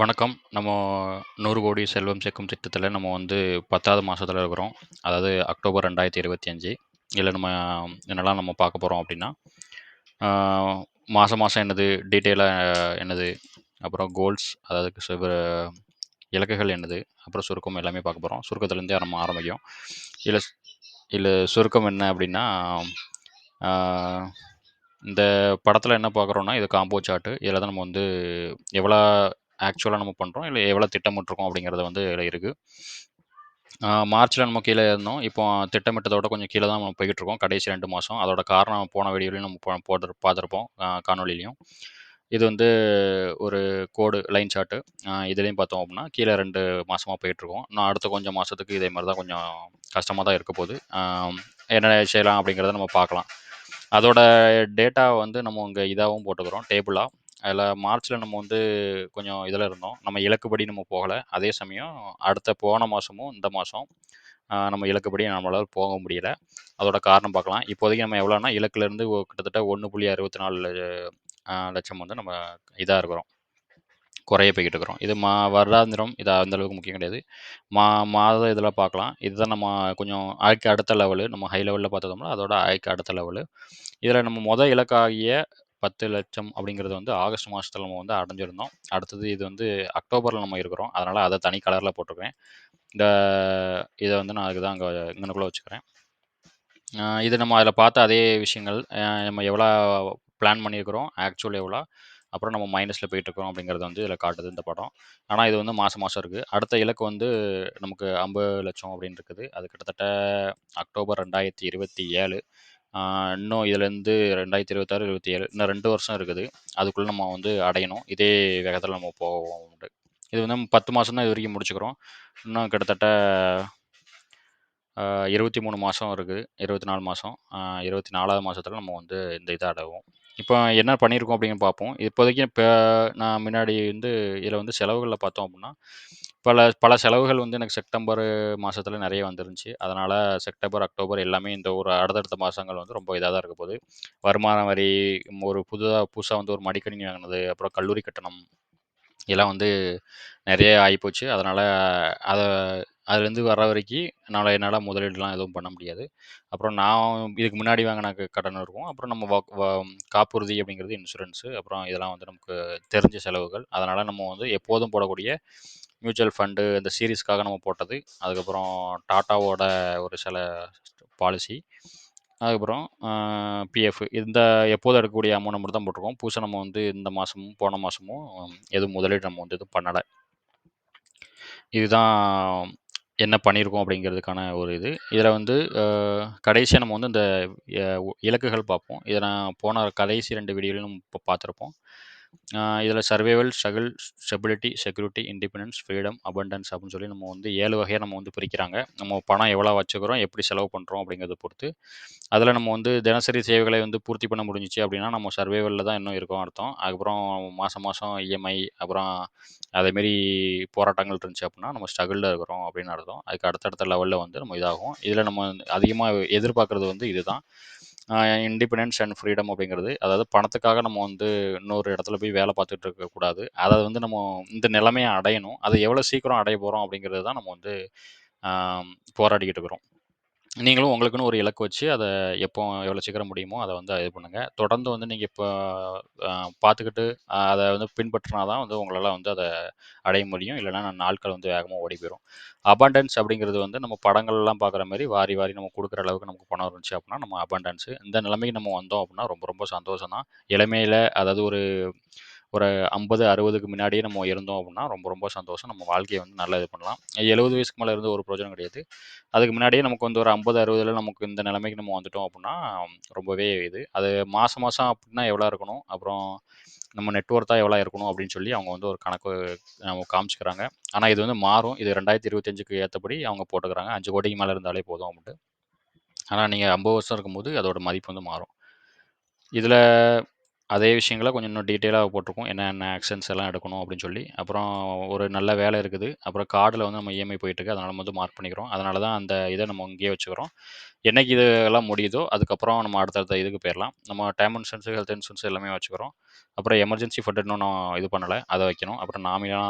வணக்கம். நம்ம நூறு கோடி செல்வம் சேர்க்கும் திட்டத்தில் நம்ம வந்து பத்தாவது மாதத்தில் இருக்கிறோம். அதாவது அக்டோபர் ரெண்டாயிரத்தி இருபத்தி அஞ்சு இதில் நம்ம என்னெல்லாம் நம்ம பார்க்க போகிறோம் அப்படின்னா மாதம் மாதம் என்னது, டீட்டெயிலாக என்னது, அப்புறம் கோல்ஸ் அதாவது இலக்குகள் என்னது, அப்புறம் சுருக்கம் எல்லாமே பார்க்க போகிறோம் சுருக்கத்துலேருந்தே நம்ம ஆரம்பிக்கும். இல்லை இல்லை சுருக்கம் என்ன அப்படின்னா இந்த படத்தில் என்ன பார்க்குறோன்னா இது காம்போ சார்ட்டு இதில் தான் நம்ம வந்து எவ்வளோ ஆக்சுவலாக நம்ம பண்ணுறோம் இல்லை எவ்வளோ திட்டமிட்டிருக்கோம் அப்படிங்கிறது வந்து இதில் இருக்குது மார்ச்சில் நம்ம கீழே இருந்தோம். இப்போ திட்டமிட்டதோட கொஞ்சம் கீழே தான் நம்ம போய்க்கிட்டுருக்கோம். கடைசி ரெண்டு மாதம் அதோட காரணம் போன வீடியோலையும் நம்ம போ போட்டு பார்த்துருப்போம். அ இது வந்து ஒரு கோடு லைன் சார்ட்டு இதுலேயும் பார்த்தோம் அப்படின்னா கீழே ரெண்டு மாதமாக போயிட்டுருக்கோம். இன்னும் அடுத்த கொஞ்சம் மாதத்துக்கு இதே மாதிரி தான் கொஞ்சம் கஷ்டமாக தான் இருக்க போது. என்ன செய்யலாம் அப்படிங்கிறத நம்ம பார்க்கலாம். அதோட டேட்டா வந்து நம்ம இங்கே இதாகவும் போட்டுக்கிறோம், டேபிளாக அதில் மார்ச்சில் நம்ம வந்து கொஞ்சம் இதில் இருந்தோம். நம்ம இலக்குப்படி நம்ம போகலை அதே சமயம் அடுத்த போன மாதமும் இந்த மாதம் நம்ம இலக்குப்படி நம்மளால் போக முடியல. அதோட காரணம் பார்க்கலாம். இப்போதைக்கு நம்ம எவ்வளோனா, இலக்குலேருந்து ஒ கிட்டத்தட்ட 1.64 அ லட்சம் வந்து நம்ம இதாக இருக்கிறோம். குறைய போய்கிட்டு இருக்கிறோம். இது மா வருடாந்திரம் இது அந்த அளவுக்கு முக்கியம் கிடையாது. மா மாத இதில் பார்க்கலாம். இதுதான் நம்ம கொஞ்சம் ஆய்க்கு அடுத்த லெவலு. நம்ம ஹை லெவலில் பார்த்தோம்னா, அதோட ஆய்க்கு அடுத்த லெவலு. இதில் நம்ம மொதல் இலக்காகிய பத்து லட்சம் அப்படிங்கிறது வந்து ஆகஸ்ட் மாதத்துல நம்ம வந்து அடைஞ்சிருந்தோம். அடுத்தது இது வந்து அக்டோபரில் நம்ம இருக்கிறோம். அதனால் அதை தனி கலரில் போட்டிருக்கேன் இந்த இதை வந்து நான் அதுக்கு தான் அங்க இங்கனக்குள்ள வச்சுக்கிறேன். இது நம்ம அதில் பார்த்த அதே விஷயங்கள். நம்ம எவ்வளோ பிளான் பண்ணியிருக்கிறோம், ஆக்சுவல் எவ்வளோ, அப்புறம் நம்ம மைனஸில் போயிட்டுருக்கோம் அப்படிங்கிறது வந்து இதில் காட்டுது இந்த படம். ஆனால் இது வந்து மாதம் மாதம் இருக்குது அடுத்த இலக்கு வந்து நமக்கு ஐம்பது லட்சம் அப்படின்னு இருக்குது. அது கிட்டத்தட்ட அக்டோபர் ரெண்டாயிரத்தி இருபத்தி ஏழு இன்னும் இதுலேருந்து 2026, 27 இன்னும் ரெண்டு வருஷம் இருக்குது. அதுக்குள்ளே நம்ம வந்து அடையணும். இதே வேகத்தில் நம்ம போவோம் உண்டு. இது வந்து பத்து மாதம் தான் இது வரைக்கும் முடிச்சுக்கிறோம். இன்னும் கிட்டத்தட்ட இருபத்தி மூணு மாதம் இருக்குது இருபத்தி நாலு மாதம் இருபத்தி நாலாவது மாதத்துல நம்ம வந்து இந்த இதை அடைவோம். இப்போ என்ன பண்ணியிருக்கோம் அப்படின்னு பார்ப்போம். இப்போதைக்கு இப்போ நான் முன்னாடி வந்து இதில் வந்து செலவுகளில் பார்த்தோம் அப்படின்னா பல பல செலவுகள் வந்து எனக்கு செப்டம்பர் மாதத்தில் நிறைய வந்துருந்துச்சு. அதனால் செப்டம்பர், அக்டோபர் எல்லாமே இந்த ஒரு அடுத்தடுத்த மாதங்கள் வந்து ரொம்ப இதாக தான் இருக்க போது. வருமான வரி, ஒரு புதுதாக புதுசாக வந்து ஒரு மடிக்கணினி வாங்கினது அப்புறம் கல்லூரி கட்டணம் இதெல்லாம் வந்து நிறைய ஆகிப்போச்சு அதனால் அதை அதுலேருந்து வர வரைக்கும் என்னால் என்னால் முதலீடுலாம் எதுவும் பண்ண முடியாது. அப்புறம் நான் இதுக்கு முன்னாடி வாங்கின க கடன் இருக்கும். அப்புறம் நம்ம வா காப்புறுதி அப்படிங்கிறது இன்சூரன்ஸு. அப்புறம் இதெல்லாம் வந்து நமக்கு தெரிஞ்ச செலவுகள். அதனால் நம்ம வந்து எப்போதும் போடக்கூடிய மியூச்சுவல் ஃபண்டு இந்த சீரிஸ்க்காக நம்ம போட்டது. அதுக்கப்புறம் டாட்டாவோட ஒரு சில பாலிசி. அதுக்கப்புறம் பிஎஃப் இந்த எப்போதும் எடுக்கக்கூடிய அமௌண்ட் மட்டும் தான் போட்டிருக்கோம் புதுசாக நம்ம வந்து இந்த மாதமும் போன மாதமும் எதுவும் முதலீடு நம்ம வந்து எதுவும் பண்ணலை இதுதான் என்ன பண்ணியிருக்கோம் அப்படிங்கிறதுக்கான ஒரு இது. இதில வந்து அ கடைசியா நம்ம வந்து இந்த எ இலக்குகள் பார்ப்போம். இத நான் போன கடைசி 2 வீடியோலயும் பார்த்துருப்போம். இதில் survival, struggle, stability, security, independence, freedom, abundance அப்படின்னு சொல்லி நம்ம வந்து ஏழு வகையாக நம்ம வந்து பிரிக்கிறாங்க. நம்ம பணம் எவ்வளோ வச்சுக்கிறோம், எப்படி செலவு பண்ணுறோம் அப்படிங்கிறத பொறுத்து. அதில் நம்ம வந்து தினசரி தேவைகளை வந்து பூர்த்தி பண்ண முடிஞ்சுச்சு அப்படின்னா நம்ம சர்வைவலில் தான் இன்னும் இருக்கோம் அர்த்தம். அதுக்கப்புறம் மாதம் மாதம் இஎம்ஐ அப்புறம் அதேமாரி போராட்டங்கள் இருந்துச்சு அப்படின்னா நம்ம ஸ்ட்ரகிளில் இருக்கிறோம் அப்படின்னு அர்த்தம். அதுக்கு அடுத்தடுத்த லெவலில் வந்து நம்ம இதாகும். இதில் நம்ம அதிகமாக எதிர்பார்க்குறது வந்து இதுதான். இண்டிபெண்டன்ஸ் அண்ட் ஃப்ரீடம் அப்படிங்கிறது அதாவது பணத்துக்காக நம்ம வந்து இன்னொரு இடத்துல போய் வேலை பார்த்துட்டு இருக்கக்கூடாது. அதை வந்து நம்ம இந்த நிலைமையை அடையணும். அதை எவ்வளோ சீக்கிரம் அடைய போகிறோம் அப்படிங்கிறது தான் நம்ம வந்து போராடிக்கிட்டு இருக்கிறோம். நீங்களும் உங்களுக்குன்னு ஒரு இலக்கு வச்சு, அதை எப்போ எவ்வளோ சீக்கிரம் முடியுமோ அதை வந்து இது பண்ணுங்க. தொடர்ந்து வந்து நீங்க இப்போ அ பார்த்துக்கிட்டு அத வந்து பின்பற்றினா தான் வந்து உங்களால வந்து அத அடைய முடியும். இல்லன்னா நாட்கள் வந்து வேகமா ஓடி போயிரும். அபண்டன்ஸ் அப்படிங்கிறது வந்து நம்ம படங்கள்லாம் பார்க்குற மாரி வாரி வாரி நம்ம குடுக்குற அளவுக்கு நமக்கு பணம் இருந்துச்சு அப்படின்னா, நம்ம அபாண்டன்ஸு இந்த நிலைமைக்கு நம்ம வந்தோம் அப்படின்னா ரொம்ப ரொம்ப சந்தோஷம் தான். இளமையில அதாவது ஒரு ஒரு 50, 60க்கு முன்னாடியே நம்ம இருந்தோம் அப்படின்னா ரொம்ப ரொம்ப சந்தோஷம். நம்ம வாழ்க்கையை வந்து நல்லா இது பண்ணலாம். 70 வயசுக்கு மேலே இருந்து ஒரு பிரயோஜனம் கிடையாது. அதுக்கு முன்னாடியே நமக்கு வந்து ஒரு 50, 60ல நமக்கு இந்த நிலைமைக்கு நம்ம வந்துட்டோம் அப்படின்னா ரொம்பவே இது. அது மாதம் மாதம் அப்படின்னா எவ்வளோ இருக்கணும், அப்புறம் நம்ம நெட்ஒர்த்தாக எவ்வளோ இருக்கணும் அப்படின்னு சொல்லி அவங்க வந்து ஒரு கணக்கு நமக்கு காமிச்சுக்கிறாங்க. ஆனால் இது வந்து மாறும். இது ரெண்டாயிரத்தி இருபத்தஞ்சுக்கு ஏற்றபடி அவங்க போட்டுக்கிறாங்க. அஞ்சு கோடிக்கு மேலே இருந்தாலே போதும் அப்படின்ட்டு ஆனால் நீங்கள் ஐம்பது வருஷம் இருக்கும்போது அதோட மதிப்பு வந்து மாறும். இதில் அதே விஷயங்கள கொஞ்சம் இன்னும் டீட்டெயிலாக போட்டிருக்கோம். என்னென்ன ஆக்ஷன்ஸ் எல்லாம் எடுக்கணும் அப்படின்னு சொல்லி. அப்புறம் ஒரு நல்ல வேலை இருக்குது. அப்புறம் கார்டில் வந்து நம்ம இஎம்ஐ போயிட்டுருக்கு. அதனால் நம்ம வந்து மார்க் பண்ணிக்கிறோம். அதனால தான் அந்த இதை நம்ம இங்கேயே வச்சுக்கிறோம். என்னைக்கு இதெல்லாம் முடியுதோ, அதுக்கப்புறம் நம்ம அடுத்தடுத்த இதுக்கு போயிடலாம் நம்ம டைம் இன்சூரன்ஸ், ஹெல்த் இன்சூரன்ஸ் எல்லாமே வச்சுக்கிறோம். அப்புறம் எமர்ஜென்சி ஃபண்ட் இன்னும் நான் இது பண்ணலை அதை வைக்கணும். அப்புறம் நாமினலா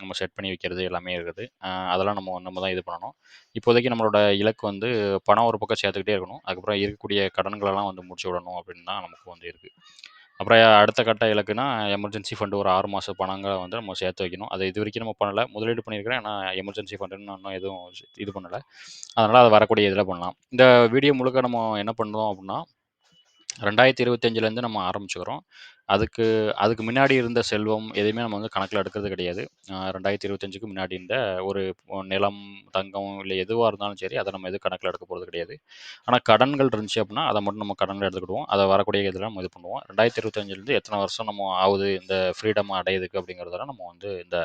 நம்ம செட் பண்ணி வைக்கிறது எல்லாமே இருக்குது. அதெல்லாம் நம்ம நம்ம தான் இது பண்ணணும். இப்போதைக்கு நம்மளோட இலக்கு வந்து பணம் ஒரு பக்கம் சேர்த்துக்கிட்டே இருக்கணும். அதுக்கப்புறம் இருக்கக்கூடிய கடன்களெல்லாம் வந்து முடிச்சு விடணும் அப்படின்னு தான் நமக்கு வந்து இருக்குது அப்புறம் அடுத்த கட்ட இலக்குனா எமர்ஜென்சி ஃபண்டு ஒரு 6 மாச பணங்கள வந்து நம்ம சேர்த்து வைக்கணும். அத இதுவரைக்கும் நம்ம பண்ணல. முதலீடு பண்ணியிருக்கிறேன். ஆனா எமர்ஜென்சி ஃபண்டுன்னு நான் இன்னும் எதுவும் இது பண்ணல. அதனால அது வரக்கூடிய இதில பண்ணலாம். இந்த வீடியோ முழுக்க நம்ம என்ன பண்ணுறோம் அப்படின்னா, 2025லேருந்து நம்ம ஆரம்பிச்சுக்கிறோம். அதுக்கு அதுக்கு முன்னாடி இருந்த செல்வம் எதையுமே நம்ம வந்து கணக்கில் எடுக்கிறது கிடையாது. அ 2025க்கு முன்னாடி இருந்த ஒரு நிலம், தங்கம் இல்ல எதுவா இருந்தாலும் சரி, அத நம்ம எதுவும் கணக்கில எடுக்க போறது கிடையாது. ஆனா கடன்கள் இருந்துச்சு அப்படின்னா, அத மட்டும் நம்ம கடன்ல எடுத்துக்கிடுவோம். அத வரக்கூடிய இதில நம்ம இது பண்ணுவோம். 2025லேருந்து எத்தன வருஷம் நம்ம ஆகுது இந்த ஃப்ரீடம் அடையதுக்கு அப்படிங்கிறதெல்லாம் நம்ம வந்து இந்த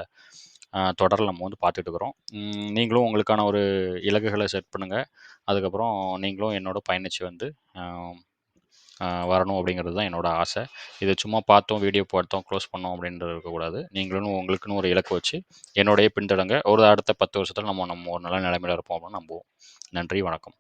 அ தொடர்ல நம்ம வந்து பார்த்துட்டு இருக்கிறோம். ம் நீங்களும் உங்களுக்கான ஒரு இலக்குகள செட் பண்ணுங்க. அதுக்கப்புறம் நீங்களும் என்னோட பயணிச்சு வந்து அ வரணும் அப்படிங்கிறது தான் என்னோட ஆசை. இதை சும்மா பார்த்தோம், வீடியோ பார்த்தோம், க்ளோஸ் பண்ணோம் அப்படின்றது இருக்கக்கூடாது. நீங்களும் உங்களுக்குன்னு ஒரு இலக்கு வச்சு என்னுடைய பின்தொடங்க. ஒரு அடுத்த பத்து வருஷத்தில் நம்ம நம்ம ஒரு நல்ல நிலைமையில இருப்போம் அப்படின்னு நம்புவோம். நன்றி, வணக்கம்.